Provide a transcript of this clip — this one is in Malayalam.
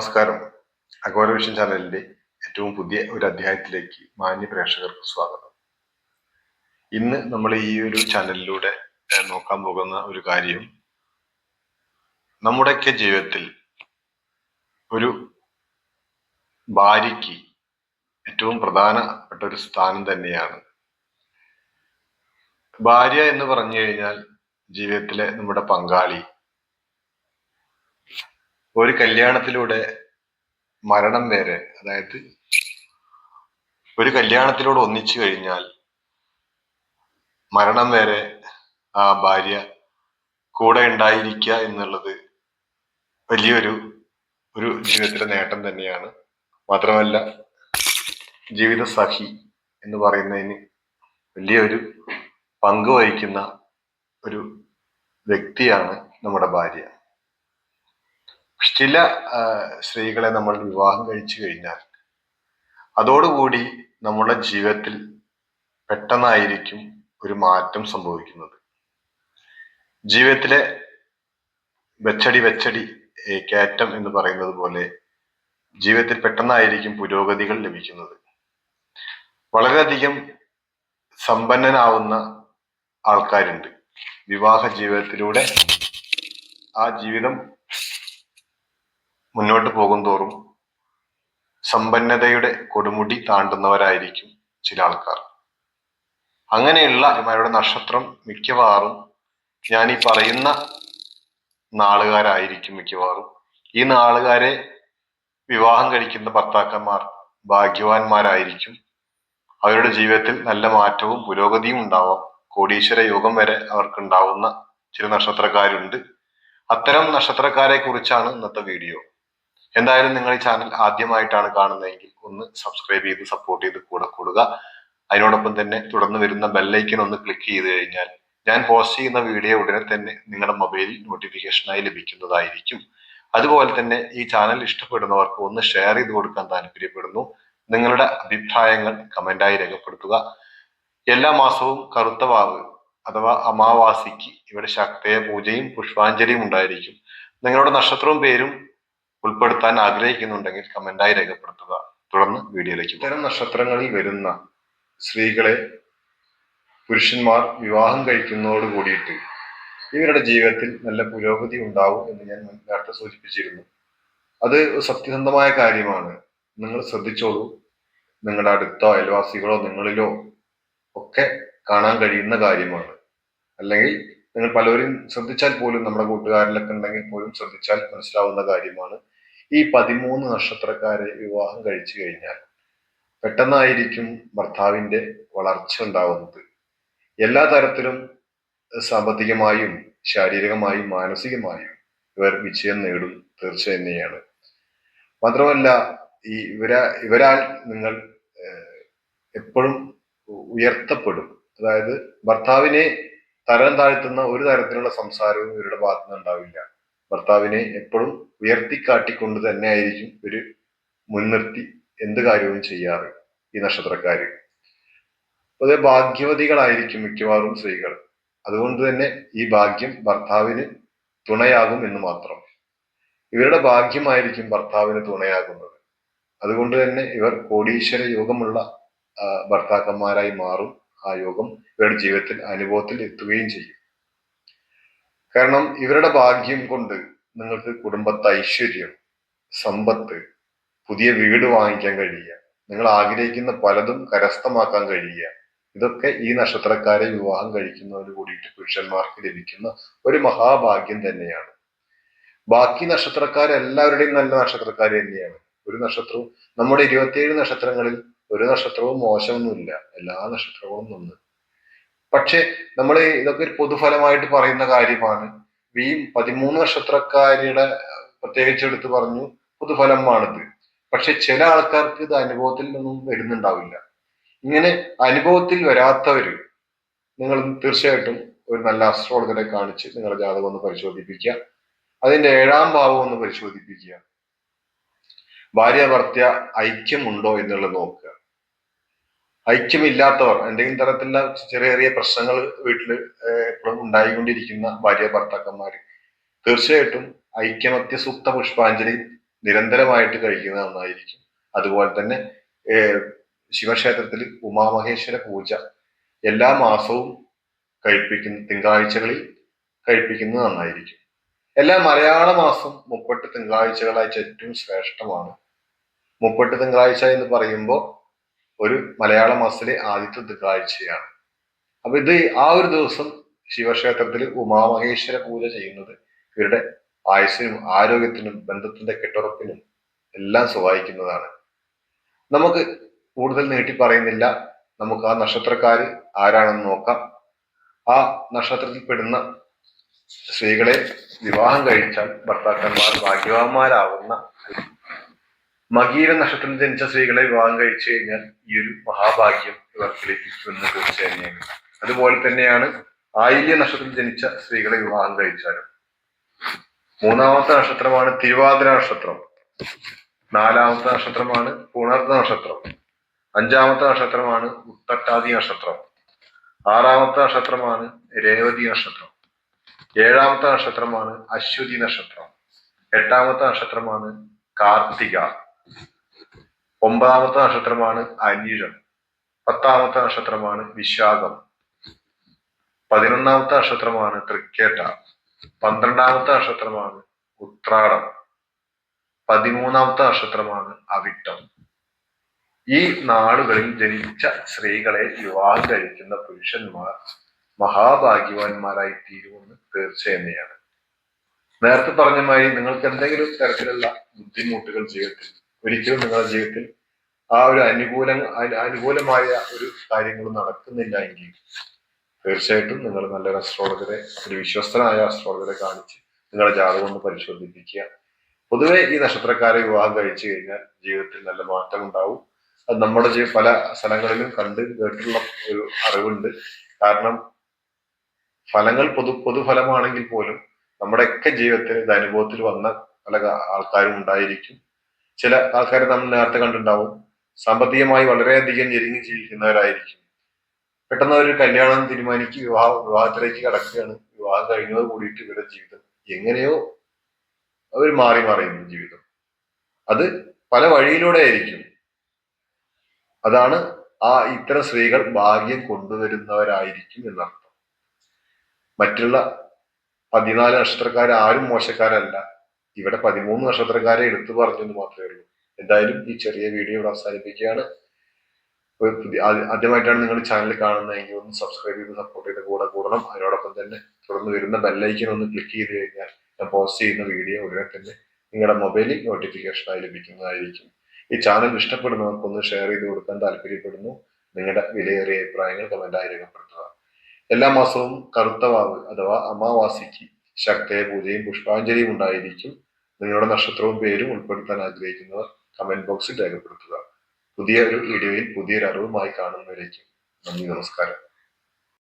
നമസ്കാരം. അഗോരവിഷൻ ചാനലിന്റെ ഏറ്റവും പുതിയ ഒരു അധ്യായത്തിലേക്ക് മാന്യ പ്രേക്ഷകർക്ക് സ്വാഗതം. ഇന്ന് നമ്മൾ ഈ ഒരു ചാനലിലൂടെ നോക്കാൻ പോകുന്ന ഒരു കാര്യം നമ്മുടെയൊക്കെ ജീവിതത്തിൽ ഒരു ഭാര്യയ്ക്ക് ഏറ്റവും പ്രധാനപ്പെട്ട ഒരു സ്ഥാനം തന്നെയാണ്. ഭാര്യ എന്ന് പറഞ്ഞു കഴിഞ്ഞാൽ ജീവിതത്തിലെ നമ്മുടെ പങ്കാളി ഒരു കല്യാണത്തിലൂടെ മരണം വരെ അതായത് ഒരു കല്യാണത്തിലൂടെ ഒന്നിച്ചു കഴിഞ്ഞാൽ മരണം വരെ ആ ഭാര്യ കൂടെ ഉണ്ടായിരിക്കുക എന്നുള്ളത് വലിയൊരു ഒരു ജീവിതത്തിലെ നേട്ടം തന്നെയാണ്. മാത്രമല്ല ജീവിത സഖി എന്ന് പറയുന്നതിന് വലിയൊരു പങ്ക് വഹിക്കുന്ന ഒരു വ്യക്തിയാണ് നമ്മുടെ ഭാര്യ. ചില സ്ത്രീകളെ നമ്മൾ വിവാഹം കഴിച്ചു കഴിഞ്ഞാൽ അതോടുകൂടി നമ്മുടെ ജീവിതത്തിൽ പെട്ടെന്നായിരിക്കും ഒരു മാറ്റം സംഭവിക്കുന്നത്. ജീവിതത്തിലെ വെച്ചടി വെച്ചടി കയറ്റം എന്ന് പറയുന്നത് പോലെ ജീവിതത്തിൽ പെട്ടെന്നായിരിക്കും പുരോഗതികൾ ലഭിക്കുന്നത്. വളരെയധികം സമ്പന്നനാവുന്ന ആൾക്കാരുണ്ട്. വിവാഹ ജീവിതത്തിലൂടെ ആ ജീവിതം മുന്നോട്ട് പോകും തോറും സമ്പന്നതയുടെ കൊടുമുടി താണ്ടുന്നവരായിരിക്കും ചില ആൾക്കാർ. അങ്ങനെയുള്ള അവരുടെ നക്ഷത്രം മിക്കവാറും ഞാൻ ഈ പറയുന്ന നാളുകാരായിരിക്കും മിക്കവാറും. ഈ നാളുകാരെ വിവാഹം കഴിക്കുന്ന ഭർത്താക്കന്മാർ ഭാഗ്യവാന്മാരായിരിക്കും. അവരുടെ ജീവിതത്തിൽ നല്ല മാറ്റവും പുരോഗതിയും ഉണ്ടാവാം. കോടീശ്വര യോഗം വരെ അവർക്കുണ്ടാവുന്ന ചില നക്ഷത്രക്കാരുണ്ട്. അത്തരം നക്ഷത്രക്കാരെ കുറിച്ചാണ് ഇന്നത്തെ വീഡിയോ. എന്തായാലും നിങ്ങൾ ഈ ചാനൽ ആദ്യമായിട്ടാണ് കാണുന്നതെങ്കിൽ ഒന്ന് സബ്സ്ക്രൈബ് ചെയ്ത് സപ്പോർട്ട് ചെയ്ത് കൂടെ കൂടുക. അതിനോടൊപ്പം തന്നെ തുടർന്ന് വരുന്ന ബെല്ലൈക്കൻ ഒന്ന് ക്ലിക്ക് ചെയ്ത് കഴിഞ്ഞാൽ ഞാൻ പോസ്റ്റ് ചെയ്യുന്ന വീഡിയോ ഉടനെ തന്നെ നിങ്ങളുടെ മൊബൈലിൽ നോട്ടിഫിക്കേഷനായി ലഭിക്കുന്നതായിരിക്കും. അതുപോലെ തന്നെ ഈ ചാനൽ ഇഷ്ടപ്പെടുന്നവർക്ക് ഒന്ന് ഷെയർ ചെയ്ത് കൊടുക്കാൻ താല്പര്യപ്പെടുന്നു. നിങ്ങളുടെ അഭിപ്രായങ്ങൾ കമന്റായി രേഖപ്പെടുത്തുക. എല്ലാ മാസവും കറുത്ത വാവ് അഥവാ അമാവാസിക്ക് ഇവിടെ ശക്തയ പൂജയും പുഷ്പാഞ്ജലിയും ഉണ്ടായിരിക്കും. നിങ്ങളുടെ നക്ഷത്രവും പേരും ഉൾപ്പെടുത്താൻ ആഗ്രഹിക്കുന്നുണ്ടെങ്കിൽ കമന്റായി രേഖപ്പെടുത്തുക. തുടർന്ന് വീഡിയോയിലേക്ക്. ഇത്തരം നക്ഷത്രങ്ങളിൽ വരുന്ന സ്ത്രീകളെ പുരുഷന്മാർ വിവാഹം കഴിക്കുന്നതോട് കൂടിയിട്ട് ഇവരുടെ ജീവിതത്തിൽ നല്ല പുരോഗതി ഉണ്ടാവും എന്ന് ഞാൻ നേരത്തെ സൂചിപ്പിച്ചിരുന്നു. അത് സത്യസന്ധമായ കാര്യമാണ്. നിങ്ങൾ ശ്രദ്ധിച്ചോളൂ. നിങ്ങളുടെ അടുത്തോ അയൽവാസികളോ നിങ്ങളിലോ ഒക്കെ കാണാൻ കഴിയുന്ന കാര്യമാണ്. അല്ലെങ്കിൽ നിങ്ങൾ പലരും ശ്രദ്ധിച്ചാൽ പോലും നമ്മുടെ കൂട്ടുകാരിലൊക്കെ ഉണ്ടെങ്കിൽ പോലും ശ്രദ്ധിച്ചാൽ മനസ്സിലാവുന്ന കാര്യമാണ്. ഈ പതിമൂന്ന് നക്ഷത്രക്കാരെ വിവാഹം കഴിച്ചു കഴിഞ്ഞാൽ പെട്ടെന്നായിരിക്കും ഭർത്താവിന്റെ വളർച്ച ഉണ്ടാവുന്നത്. എല്ലാ തരത്തിലും സാമ്പത്തികമായും ശാരീരികമായും മാനസികമായും ഇവർ വിജയം നേടും തീർച്ച തന്നെയാണ്. മാത്രമല്ല ഈ ഇവര ഇവരാൽ നിങ്ങൾ എപ്പോഴും ഉയർത്തപ്പെടും. അതായത് ഭർത്താവിനെ തരം താഴ്ത്തുന്ന ഒരു തരത്തിലുള്ള സംസാരവും ഇവരുടെ ഭാഗത്തു നിന്ന് ഉണ്ടാവില്ല ഭർത്താവിനെ എപ്പോഴും ഉയർത്തിക്കാട്ടിക്കൊണ്ട് തന്നെ ആയിരിക്കും ഇവർ മുൻനിർത്തി എന്ത് കാര്യവും ചെയ്യാറ് ഈ നക്ഷത്രക്കാർ അതെ ഭാഗ്യവതികളായിരിക്കും മിക്കവാറും സ്ത്രീകൾ. അതുകൊണ്ട് തന്നെ ഈ ഭാഗ്യം ഭർത്താവിന് തുണയാകും എന്ന് മാത്രം. ഇവരുടെ ഭാഗ്യമായിരിക്കും ഭർത്താവിന് തുണയാകുന്നത്. അതുകൊണ്ട് തന്നെ ഇവർ കോടീശ്വര യോഗമുള്ള ഭർത്താക്കന്മാരായി മാറും ആ യോഗം ഇവരുടെ ജീവിതത്തിൽ അനുഭവത്തിൽ എത്തുകയും ചെയ്യും. കാരണം ഇവരുടെ ഭാഗ്യം കൊണ്ട് നിങ്ങൾക്ക് കുടുംബത്തെ ഐശ്വര്യം സമ്പത്ത് പുതിയ വീട് വാങ്ങിക്കാൻ കഴിയുക. നിങ്ങൾ ആഗ്രഹിക്കുന്ന പലതും കരസ്ഥമാക്കാൻ കഴിയുക. ഇതൊക്കെ ഈ നക്ഷത്രക്കാരെ വിവാഹം കഴിക്കുന്നതോട് കൂടിയിട്ട് പുരുഷന്മാർക്ക് ലഭിക്കുന്ന ഒരു മഹാഭാഗ്യം തന്നെയാണ്. ബാക്കി നക്ഷത്രക്കാരെല്ലാവരുടെയും നല്ല നക്ഷത്രക്കാർ തന്നെയാണ്. ഒരു നക്ഷത്രവും നമ്മുടെ ഇരുപത്തിയേഴ് നക്ഷത്രങ്ങളിൽ ഒരു നക്ഷത്രവും മോശമൊന്നുമില്ല. എല്ലാ നക്ഷത്രങ്ങളും നന്ന്. പക്ഷെ നമ്മൾ ഇതൊക്കെ ഒരു പൊതുഫലമായിട്ട് പറയുന്ന കാര്യമാണ്. ഈ പതിമൂന്ന് നക്ഷത്രക്കാരുടെ പ്രത്യേകിച്ച് എടുത്ത് പറഞ്ഞു പൊതുഫലമാണിത്. പക്ഷെ ചില ആൾക്കാർക്ക് ഇത് അനുഭവത്തിൽ നിന്നും വരുന്നുണ്ടാവില്ല. ഇങ്ങനെ അനുഭവത്തിൽ വരാത്തവര് നിങ്ങൾ തീർച്ചയായിട്ടും ഒരു നല്ല അസ്ട്രോളജറെ കാണിച്ച് നിങ്ങളുടെ ജാതകം ഒന്ന് പരിശോധിപ്പിക്കുക. അതിന്റെ ഏഴാം ഭാവം ഒന്ന് പരിശോധിപ്പിക്കുക. ഭാര്യ ഭർത്ത ഐക്യമുണ്ടോ എന്നുള്ളത് നോക്കുക. ഐക്യമില്ലാത്തവർ എന്തെങ്കിലും തരത്തിലുള്ള ചെറിയ ചെറിയ പ്രശ്നങ്ങൾ വീട്ടിൽ എപ്പോഴും ഉണ്ടായിക്കൊണ്ടിരിക്കുന്ന ഭാര്യ ഭർത്താക്കന്മാർ തീർച്ചയായിട്ടും ഐക്യമത്യ സൂക്ത പുഷ്പാഞ്ജലി നിരന്തരമായിട്ട് കഴിക്കുന്നത് നന്നായിരിക്കും അതുപോലെ തന്നെ ശിവക്ഷേത്രത്തിൽ ഉമാമഹേശ്വര പൂജ എല്ലാ മാസവും കഴിപ്പിക്കുന്ന തിങ്കളാഴ്ചകളിൽ കഴിപ്പിക്കുന്നത് നന്നായിരിക്കും. എല്ലാ മലയാള മാസം മുപ്പട്ട് തിങ്കളാഴ്ചകളായിട്ട് ഏറ്റവും ശ്രേഷ്ഠമാണ്. മുപ്പട്ട് തിങ്കളാഴ്ച എന്ന് പറയുമ്പോൾ ഒരു മലയാള മാസത്തിലെ ആദ്യത്തെ കാഴ്ചയാണ് അപ്പൊ ഇത് ആ ഒരു ദിവസം ശിവക്ഷേത്രത്തിൽ ഉമാമഹേശ്വര പൂജ ചെയ്യുന്നത് ഇവരുടെ ആയുസ്സിനും ആരോഗ്യത്തിനും ബന്ധത്തിന്റെ കെട്ടുറപ്പിനും എല്ലാം സഹായിക്കുന്നതാണ്. നമുക്ക് കൂടുതൽ നീട്ടി പറയുന്നില്ല. നമുക്ക് ആ നക്ഷത്രക്കാര് ആരാണെന്ന് നോക്കാം. ആ നക്ഷത്രത്തിൽ പെടുന്ന സ്ത്രീകളെ വിവാഹം കഴിച്ചാൽ ഭർത്താക്കന്മാർ ഭാഗ്യവാന്മാരാവുന്ന മകീര നക്ഷത്രത്തിൽ ജനിച്ച സ്ത്രീകളെ വിവാഹം കഴിച്ചു കഴിഞ്ഞാൽ ഈ ഒരു മഹാഭാഗ്യം ഇവർക്ക് ലഭിക്കുമെന്ന് തീർച്ചയായും അതുപോലെ തന്നെയാണ് ആയില്യ നക്ഷത്രത്തിൽ ജനിച്ച സ്ത്രീകളെ വിവാഹം കഴിച്ചാലും. മൂന്നാമത്തെ നക്ഷത്രമാണ് തിരുവാതിര നക്ഷത്രം. നാലാമത്തെ നക്ഷത്രമാണ് പുണർന്ന നക്ഷത്രം. അഞ്ചാമത്തെ നക്ഷത്രമാണ് ഉത്തട്ടാതി നക്ഷത്രം. ആറാമത്തെ നക്ഷത്രമാണ് രേവതി നക്ഷത്രം. ഏഴാമത്തെ നക്ഷത്രമാണ് അശ്വതി നക്ഷത്രം. എട്ടാമത്തെ നക്ഷത്രമാണ് കാർത്തിക. ഒമ്പതാമത്തെ നക്ഷത്രമാണ് അനിഴം. പത്താമത്തെ നക്ഷത്രമാണ് വിശാഖം. പതിനൊന്നാമത്തെ നക്ഷത്രമാണ് തൃക്കേട്ട. പന്ത്രണ്ടാമത്തെ നക്ഷത്രമാണ് ഉത്രാടം. പതിമൂന്നാമത്തെ നക്ഷത്രമാണ് അവിട്ടം. ഈ നാളുകളിൽ ജനിച്ച സ്ത്രീകളെ വിവാഹം കഴിക്കുന്ന പുരുഷന്മാർ മഹാഭാഗ്യവാന്മാരായി തീരുമെന്ന് തീർച്ചയെന്നെയാണ്. നേരത്തെ പറഞ്ഞ മാതിരി നിങ്ങൾക്ക് എന്തെങ്കിലും തരത്തിലുള്ള ബുദ്ധിമുട്ടുകൾ ജീവിതത്തിൽ ഒരിക്കലും നിങ്ങളുടെ ജീവിതത്തിൽ ആ ഒരു അനുകൂല അനുകൂലമായ ഒരു കാര്യങ്ങൾ നടക്കുന്നില്ല എങ്കിൽ തീർച്ചയായിട്ടും നിങ്ങൾ നല്ലൊരു അസ്ട്രോളജറെ ഒരു വിശ്വസ്തനായ അസ്ട്രോളജറെ കാണിച്ച് നിങ്ങളുടെ ജാതകം ഒന്ന് പരിശോധിപ്പിക്കുക. പൊതുവെ ഈ നക്ഷത്രക്കാരെ വിവാഹം കഴിച്ചു കഴിഞ്ഞാൽ ജീവിതത്തിൽ നല്ല മാറ്റം ഉണ്ടാവും. അത് നമ്മുടെ പല സ്ഥലങ്ങളിലും കണ്ട് കേട്ടിട്ടുള്ള ഒരു അറിവുണ്ട്. കാരണം ഫലങ്ങൾ പൊതു പൊതുഫലമാണെങ്കിൽ പോലും നമ്മുടെയൊക്കെ ജീവിതത്തിൽ ഇത് അനുഭവത്തിൽ വന്ന പല ആൾക്കാരും ഉണ്ടായിരിക്കും. ചില ആൾക്കാരെ നമ്മൾ നേരത്തെ കണ്ടിട്ടുണ്ടാവും. സാമ്പത്തികമായി വളരെയധികം ഞെരുങ്ങി ജീവിക്കുന്നവരായിരിക്കും. പെട്ടെന്ന് ഒരു കല്യാണം തീരുമാനിച്ച് വിവാഹ വിവാഹത്തിലേക്ക് കടക്കുകയാണ്. വിവാഹം കഴിഞ്ഞത് കൂടിയിട്ട് ഇവരുടെ ജീവിതം എങ്ങനെയോ അവർ മാറി മറിയുന്നു ജീവിതം. അത് പല വഴിയിലൂടെ ആയിരിക്കും. അതാണ് ആ ഇത്തരം സ്ത്രീകൾ ഭാഗ്യം കൊണ്ടുവരുന്നവരായിരിക്കും എന്നർത്ഥം. മറ്റുള്ള പതിനാല് നക്ഷത്രക്കാർ ആരും മോശക്കാരല്ല. ഇവിടെ പതിമൂന്ന് നക്ഷത്രക്കാരെ എടുത്തു പറഞ്ഞു എന്ന് മാത്രമേ ഉള്ളൂ. എന്തായാലും ഈ ചെറിയ വീഡിയോ ഇവിടെ അവസാനിപ്പിക്കുകയാണ്. ആദ്യമായിട്ടാണ് നിങ്ങൾ ചാനൽ കാണുന്നതെങ്കിൽ ഒന്ന് സബ്സ്ക്രൈബ് ചെയ്ത് സപ്പോർട്ട് ചെയ്ത് കൂടെ കൂടണം. അതിനോടൊപ്പം തന്നെ തുടർന്ന് വരുന്ന ബെല്ലൈക്കൻ ഒന്ന് ക്ലിക്ക് ചെയ്ത് കഴിഞ്ഞാൽ ഞാൻ പോസ്റ്റ് ചെയ്യുന്ന വീഡിയോ ഉടനെ തന്നെ നിങ്ങളുടെ മൊബൈലിൽ നോട്ടിഫിക്കേഷനായി ലഭിക്കുന്നതായിരിക്കും. ഈ ചാനൽ ഇഷ്ടപ്പെടുന്നവർക്കൊന്ന് ഷെയർ ചെയ്ത് കൊടുക്കാൻ താല്പര്യപ്പെടുന്നു. നിങ്ങളുടെ വിലയേറിയ അഭിപ്രായങ്ങൾ കമന്റായി രേഖപ്പെടുത്തുക. എല്ലാ മാസവും കറുത്തവാവ് അഥവാ അമാവാസിക്ക് ശക്തയ പൂജയും പുഷ്പാഞ്ജലിയും ഉണ്ടായിരിക്കും. നിങ്ങളുടെ നക്ഷത്രവും പേരും ഉൾപ്പെടുത്താൻ ആഗ്രഹിക്കുന്നവർ കമന്റ് ബോക്സിൽ രേഖപ്പെടുത്തുക. പുതിയ ഒരു വീഡിയോയിൽ പുതിയൊരു അറിവുമായി കാണുന്നവരേക്കും നന്ദി നമസ്കാരം.